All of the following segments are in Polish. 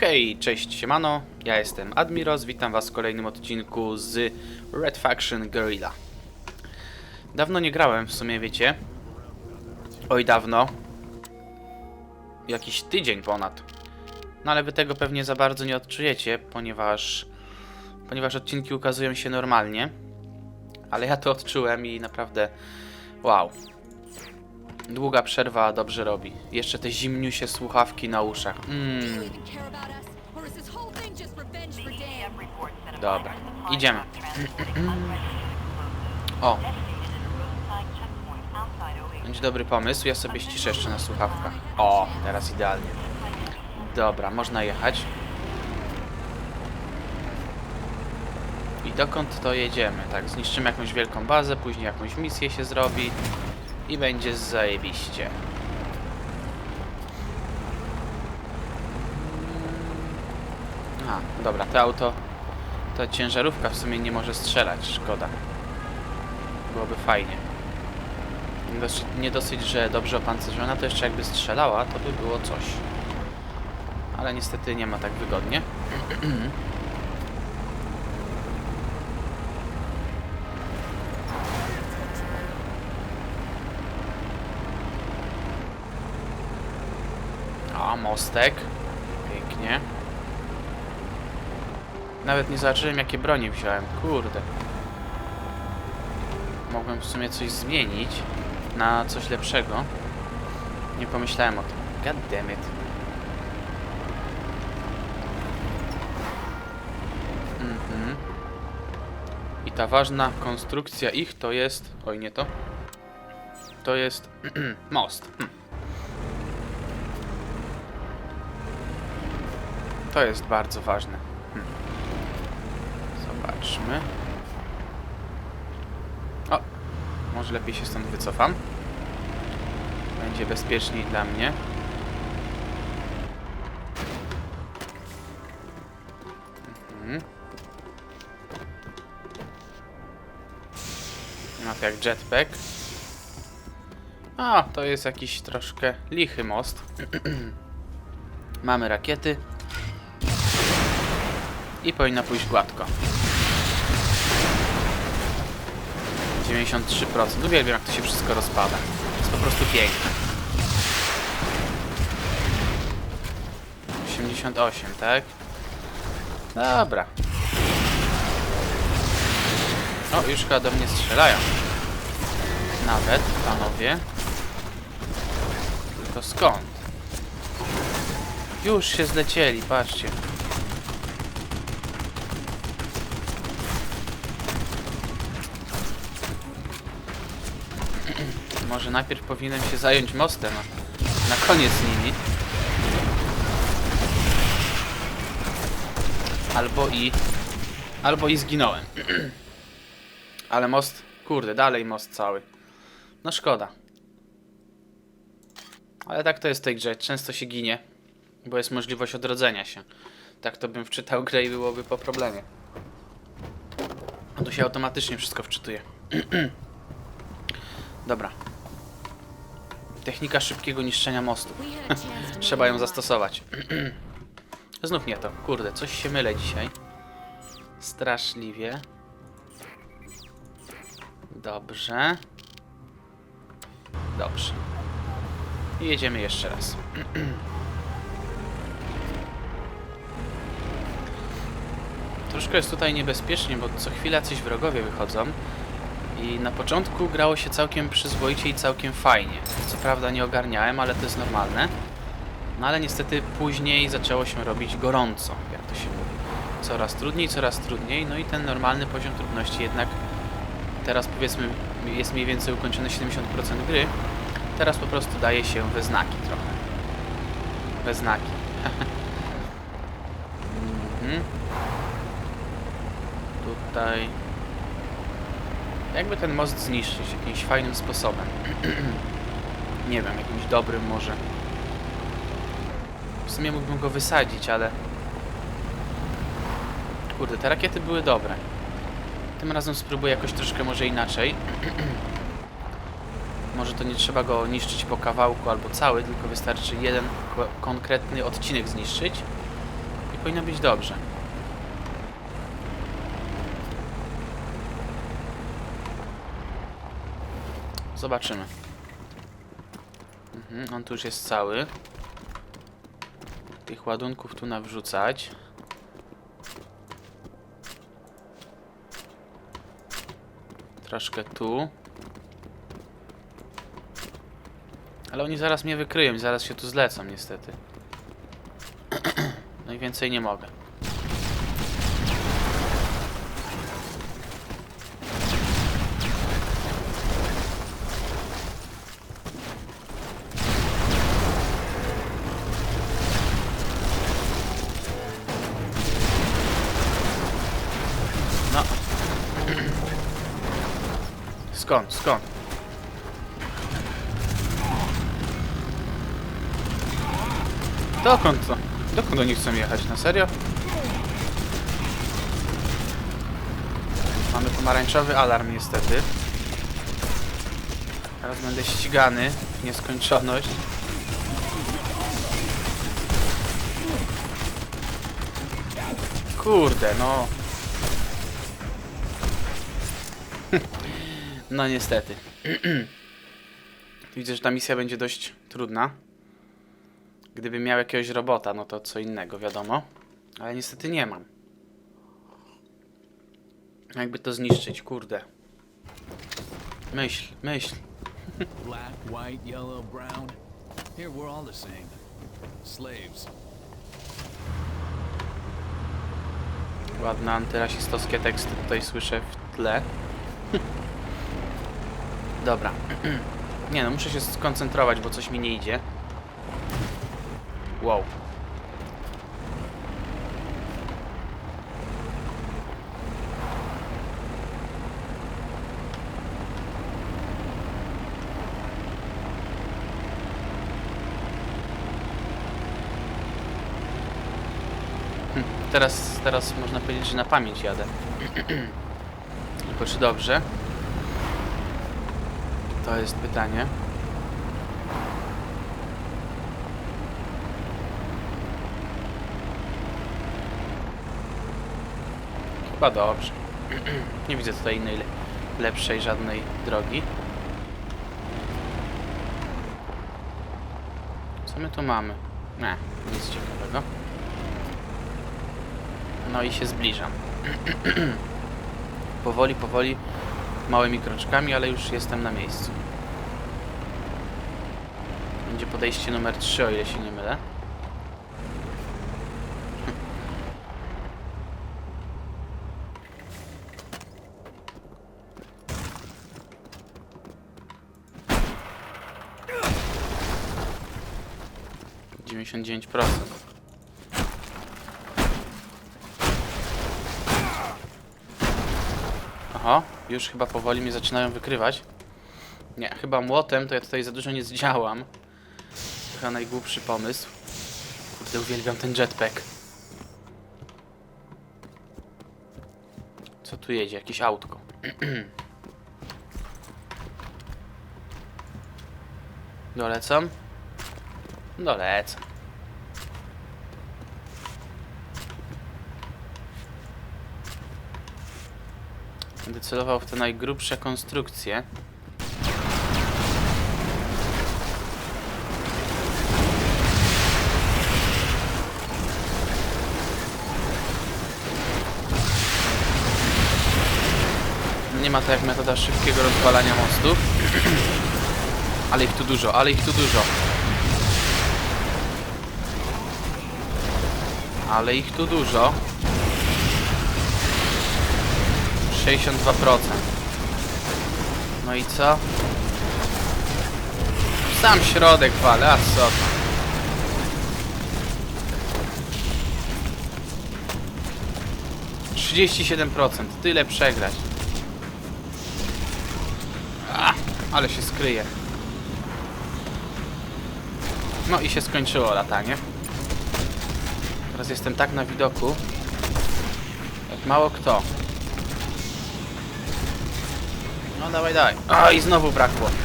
Hej, cześć, siemano, ja jestem Admiros, witam was w kolejnym odcinku z Red Faction Guerrilla. Dawno nie grałem, w sumie wiecie. Oj, dawno. Jakiś tydzień ponad. No ale wy tego pewnie za bardzo nie odczujecie, ponieważ... Ponieważ odcinki ukazują się normalnie. Ale ja to odczułem i naprawdę... Wow. Długa przerwa dobrze robi. Jeszcze te zimniusie słuchawki na uszach. Mmm. Dobra, idziemy. O, będzie dobry pomysł. Ja sobie ściszę jeszcze na słuchawkach. O, teraz idealnie. Dobra, można jechać. I dokąd to jedziemy? Tak, zniszczymy jakąś wielką bazę, później jakąś misję się zrobi i będzie zajebiście. A, dobra, to auto, ta ciężarówka w sumie nie może strzelać, szkoda. Byłoby fajnie. Nie dosyć, nie dosyć, że dobrze opancerzona, to jeszcze jakby strzelała, to by było coś. Ale niestety nie ma tak wygodnie. A, mostek. Pięknie. Nawet nie zobaczyłem jakie bronie wziąłem. Kurde. Mogłem w sumie coś zmienić na coś lepszego. Nie pomyślałem o tym. God damn it. Mhm. I ta ważna konstrukcja ich to jest... Oj, nie to. To jest most. Hm. To jest bardzo ważne. Hm. Zobaczmy. O! Może lepiej się stąd wycofam. Będzie bezpieczniej dla mnie. Mhm. No to jak jetpack. A, to jest jakiś troszkę lichy most. Mamy rakiety. I powinno pójść gładko. 93%. Uwielbiam jak to się wszystko rozpada. Jest po prostu piękne. 88, tak? Dobra. O, już chyba do mnie strzelają. Nawet, panowie. Tylko skąd? Już się zlecieli, patrzcie. Może najpierw powinienem się zająć mostem, na koniec nimi. Albo i... Albo i zginąłem. Ale most... Kurde, dalej most cały. No szkoda. Ale tak to jest w tej grze. Często się ginie, bo jest możliwość odrodzenia się. Tak to bym wczytał grę i byłoby po problemie. A tu się automatycznie wszystko wczytuje. Dobra. Technika szybkiego niszczenia mostu. Trzeba ją zastosować. Znów nie to. Kurde, coś się mylę dzisiaj. Straszliwie. Dobrze. Dobrze. I jedziemy jeszcze raz. Troszkę jest tutaj niebezpiecznie, bo co chwila coś wrogowie wychodzą. I na początku grało się całkiem przyzwoicie i całkiem fajnie. Co prawda nie ogarniałem, ale to jest normalne. No ale niestety później zaczęło się robić gorąco, jak to się mówi. Coraz trudniej, coraz trudniej, no i ten normalny poziom trudności jednak teraz powiedzmy jest mniej więcej ukończone 70% gry. Teraz po prostu daje się we znaki trochę. We znaki. mhm. Tutaj jakby ten most zniszczyć jakimś fajnym sposobem. Nie wiem, jakimś dobrym może. W sumie mógłbym go wysadzić, ale... Kurde, te rakiety były dobre. Tym razem spróbuję jakoś troszkę może inaczej. może to nie trzeba go niszczyć po kawałku albo cały, tylko wystarczy jeden ko- konkretny odcinek zniszczyć. I powinno być dobrze. Zobaczymy. Mhm, on tu już jest cały. Tych ładunków tu nawrzucać. Troszkę tu. Ale oni zaraz mnie wykryją zaraz się tu zlecą niestety. No i więcej nie mogę. Skąd, skąd? Dokąd to? Dokąd oni chcą jechać? Na serio? Mamy pomarańczowy alarm niestety. Teraz będę ścigany w nieskończoność. Kurde, no. No niestety. Widzę, że ta misja będzie dość trudna. Gdybym miał jakiegoś robota, no to co innego, wiadomo. Ale niestety nie mam. Jakby to zniszczyć, kurde. Myśl, myśl. Black, white, yellow, brown. Here we're all the same. Slaves. Ładne antyrasistowskie teksty tutaj słyszę w tle. Dobra. Nie no, muszę się skoncentrować, bo coś mi nie idzie. Wow. Hm, Teraz, teraz można powiedzieć, że na pamięć jadę. Tylko czy dobrze? To jest pytanie. Chyba dobrze. Nie widzę tutaj innej le- lepszej żadnej drogi. Co my tu mamy? Nie, nic ciekawego. No i się zbliżam. powoli, powoli, małymi kroczkami, ale już jestem na miejscu. Będzie podejście numer 3, o ile się nie mylę. Dziewięćdziesiąt dziewięć procent. Już chyba powoli mnie zaczynają wykrywać. Nie, chyba młotem to ja tutaj za dużo nie zdziałam. Chyba najgłupszy pomysł. Kurde, uwielbiam ten jetpack. Co tu jedzie? Jakieś autko. Dolecam? Dolecam. Będę w te najgrubsze konstrukcje. Nie ma to jak metoda szybkiego rozwalania mostów. Ale ich tu dużo, ale ich tu dużo. Ale ich tu dużo. 62%. No i co? Sam środek wale, a co? Trzydzieści siedem procent, tyle przegrać. A, ale się skryje. No i się skończyło latanie. Teraz jestem tak na widoku, jak mało kto. No dawaj, dawaj. A i znowu brakło.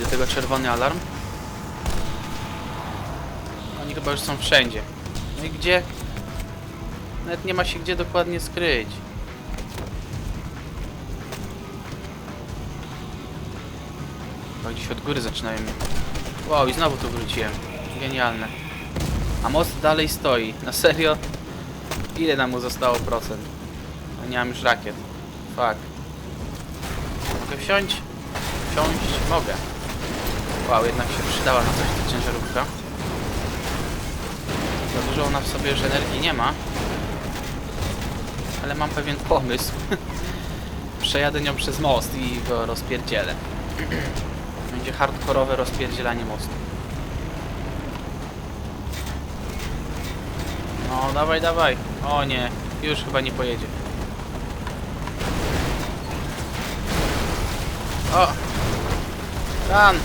Do tego czerwony alarm. Oni chyba już są wszędzie. No i gdzie? Nawet nie ma się gdzie dokładnie skryć. Chyba gdzieś od góry zaczynają mnie. Wow, i znowu tu wróciłem. Genialne. A most dalej stoi. Na serio? Ile nam mu zostało procent? Nie mam już rakiet. Fuck. Mogę wsiąść? Wsiąść? Mogę. Wow, jednak się przydała na coś ta ciężarówka. Za dużo ona w sobie już energii nie ma. Ale mam pewien pomysł. Przejadę nią przez most i go rozpierdzielę. Będzie hardkorowe rozpierdzielanie mostu. No, dawaj, dawaj. O nie, już chyba nie pojedzie. O! Run!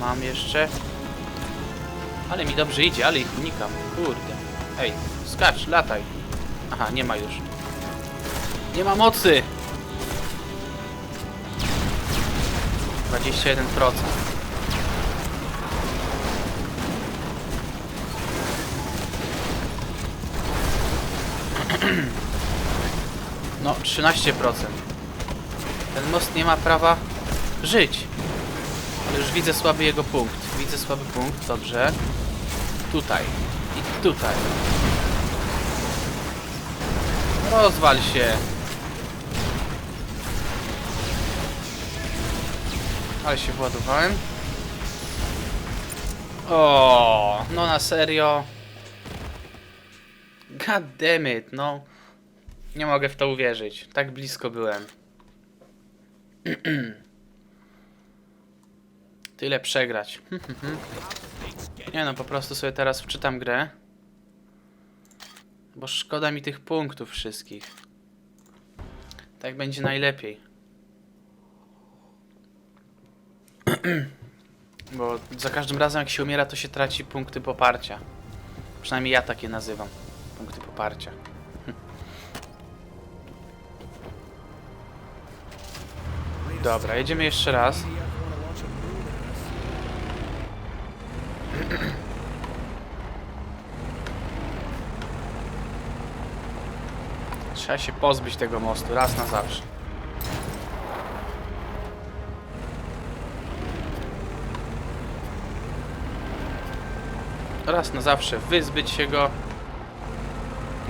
Mam jeszcze. Ale mi dobrze idzie, ale ich unikam. Kurde. Ej, skacz, lataj. Aha, nie ma już. Nie ma mocy! 21%. No, 13%. Ten most nie ma prawa żyć. Już widzę słaby jego punkt. Widzę słaby punkt, dobrze. Tutaj. I tutaj. Rozwal się. Ale się władowałem. O, no na serio. God damn it, no. Nie mogę w to uwierzyć. Tak blisko byłem. Tyle przegrać. Nie no, po prostu sobie teraz wczytam grę. Bo szkoda mi tych punktów wszystkich. Tak będzie najlepiej. Bo za każdym razem jak się umiera, to się traci punkty poparcia. Przynajmniej ja takie nazywam. Punkty poparcia. Dobra, jedziemy jeszcze raz. Trzeba się pozbyć tego mostu raz na zawsze. Raz na zawsze wyzbyć się go.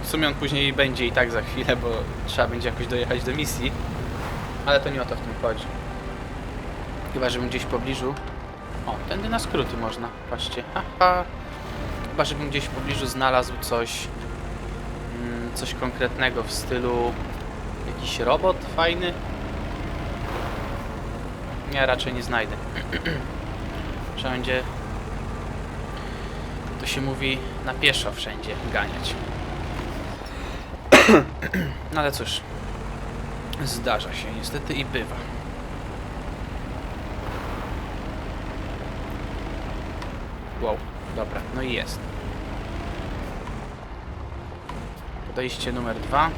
W sumie on później będzie i tak za chwilę, bo trzeba będzie jakoś dojechać do misji. Ale to nie o to w tym chodzi. Chyba, żebym gdzieś w pobliżu... O, tędy na skróty można. Patrzcie. Haha. Chyba, żebym gdzieś w pobliżu znalazł coś... mm, Coś konkretnego w stylu... Jakiś robot fajny? Nie, raczej nie znajdę. Trzeba będzie... To się mówi na pieszo wszędzie ganiać. No ale cóż. Zdarza się niestety i bywa. Wow, dobra, no i jest. Podejście numer dwa.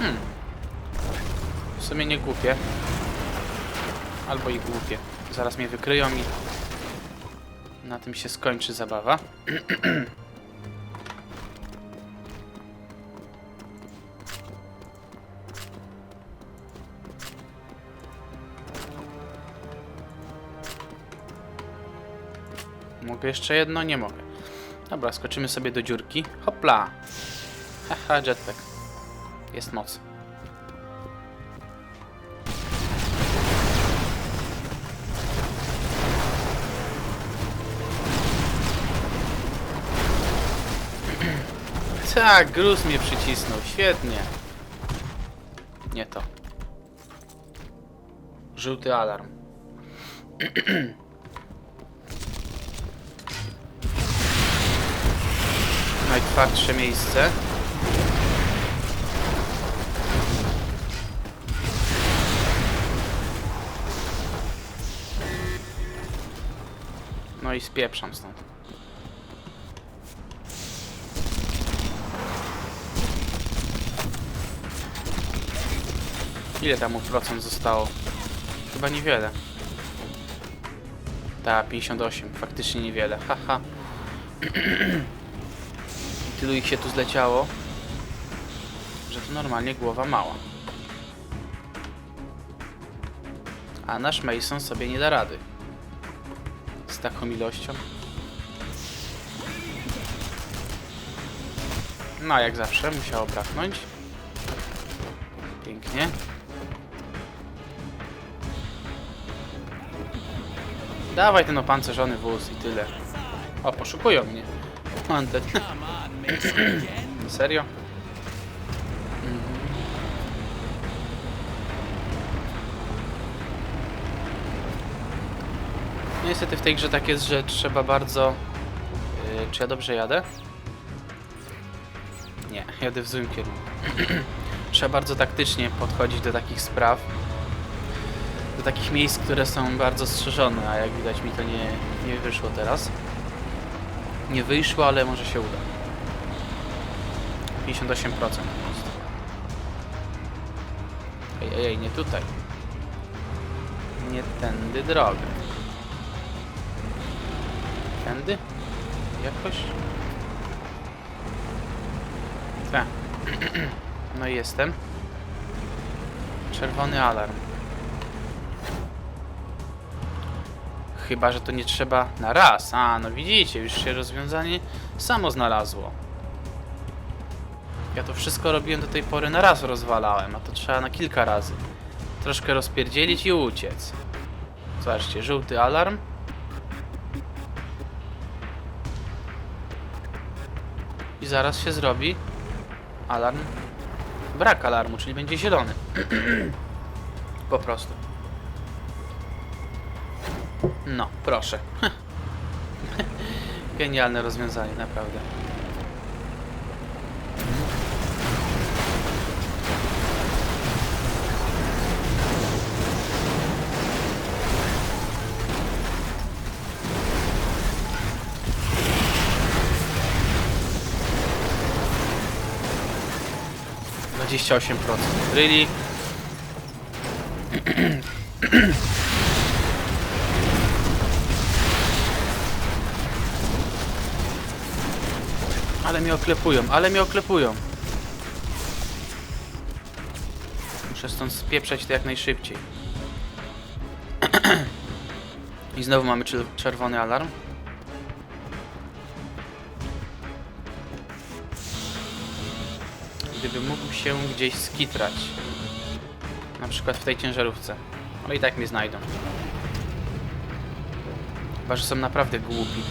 Hmm. W sumie nie głupie. Albo i głupie. Zaraz mnie wykryją i na tym się skończy zabawa. Mogę jeszcze jedno? Nie mogę. Dobra, skoczymy sobie do dziurki. Hopla! Haha, jetpack. Jest moc. Tak, gruz mnie przycisnął. Świetnie. Nie to. Żółty alarm. Najtwardsze miejsce. No i spieprzam stąd. Ile tam mu procent zostało? Chyba niewiele. Ta, 58. Faktycznie niewiele. Haha. Tylu ich się tu zleciało, że to normalnie głowa mała. A nasz Mason sobie nie da rady. Z taką ilością. No, jak zawsze, musiało braknąć. Pięknie. Dawaj ten opancerzony wóz i tyle. O, poszukują mnie. Mam ten... Come on, Mason again. Serio? Mhm. Niestety w tej grze tak jest, że trzeba bardzo... Yy, czy ja dobrze jadę? Nie, jadę w złym kierunku. trzeba bardzo taktycznie podchodzić do takich spraw. Do takich miejsc, które są bardzo strzeżone, a jak widać mi to nie, nie wyszło teraz. Nie wyszło, ale może się uda. 58% po prostu. Ej, ej, ej, nie tutaj. Nie tędy drogę. Tędy? Jakoś? Tak. No i jestem. Czerwony alarm. Chyba, że to nie trzeba na raz. A, no widzicie, już się rozwiązanie samo znalazło. Ja to wszystko robiłem do tej pory na raz rozwalałem, a to trzeba na kilka razy. Troszkę rozpierdzielić i uciec. Zobaczcie, żółty alarm. I zaraz się zrobi alarm. Brak alarmu, czyli będzie zielony. po prostu. No, proszę. Genialne rozwiązanie, naprawdę. Dwadzieścia osiem procent. Really? Ale mnie oklepują, ale mnie oklepują. Muszę stąd spieprzać to jak najszybciej. I znowu mamy czer- czerwony alarm. Gdyby mógł się gdzieś skitrać. Na przykład w tej ciężarówce. Ale i tak mnie znajdą. Chyba, że są naprawdę głupi.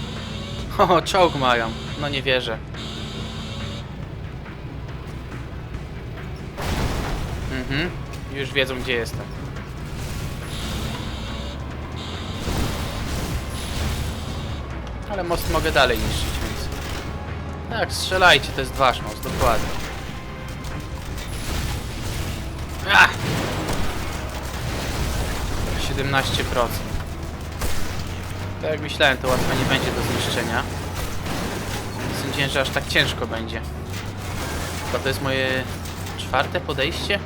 O, czołg mają. No nie wierzę. Mhm. Już wiedzą gdzie jestem. Ale most mogę dalej niszczyć, więc... Tak, strzelajcie, to jest wasz most, dokładnie. Ach! 17%. Tak jak myślałem, to łatwo nie będzie do zniszczenia. Sądziłem, że aż tak ciężko będzie. Chyba to jest moje czwarte podejście?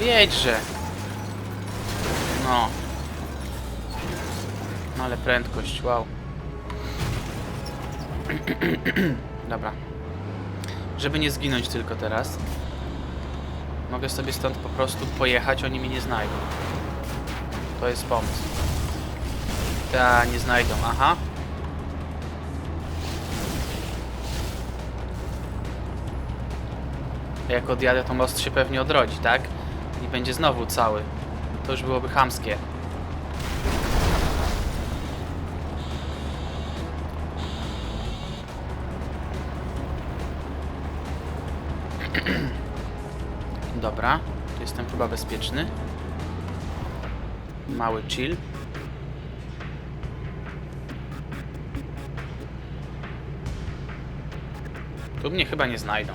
Jedźże. No. No ale prędkość, wow. Dobra. Żeby nie zginąć tylko teraz. Mogę sobie stąd po prostu pojechać, oni mnie nie znajdą. To jest pomysł. Ta, nie znajdą, aha. Jak odjadę, to most się pewnie odrodzi, tak? I będzie znowu cały. To już byłoby chamskie. Dobra, jestem chyba bezpieczny. Mały chill. Tu mnie chyba nie znajdą.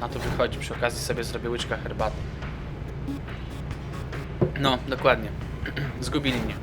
Na to wychodzi. Przy okazji sobie zrobię łyczka herbaty. No, dokładnie. Zgubili mnie.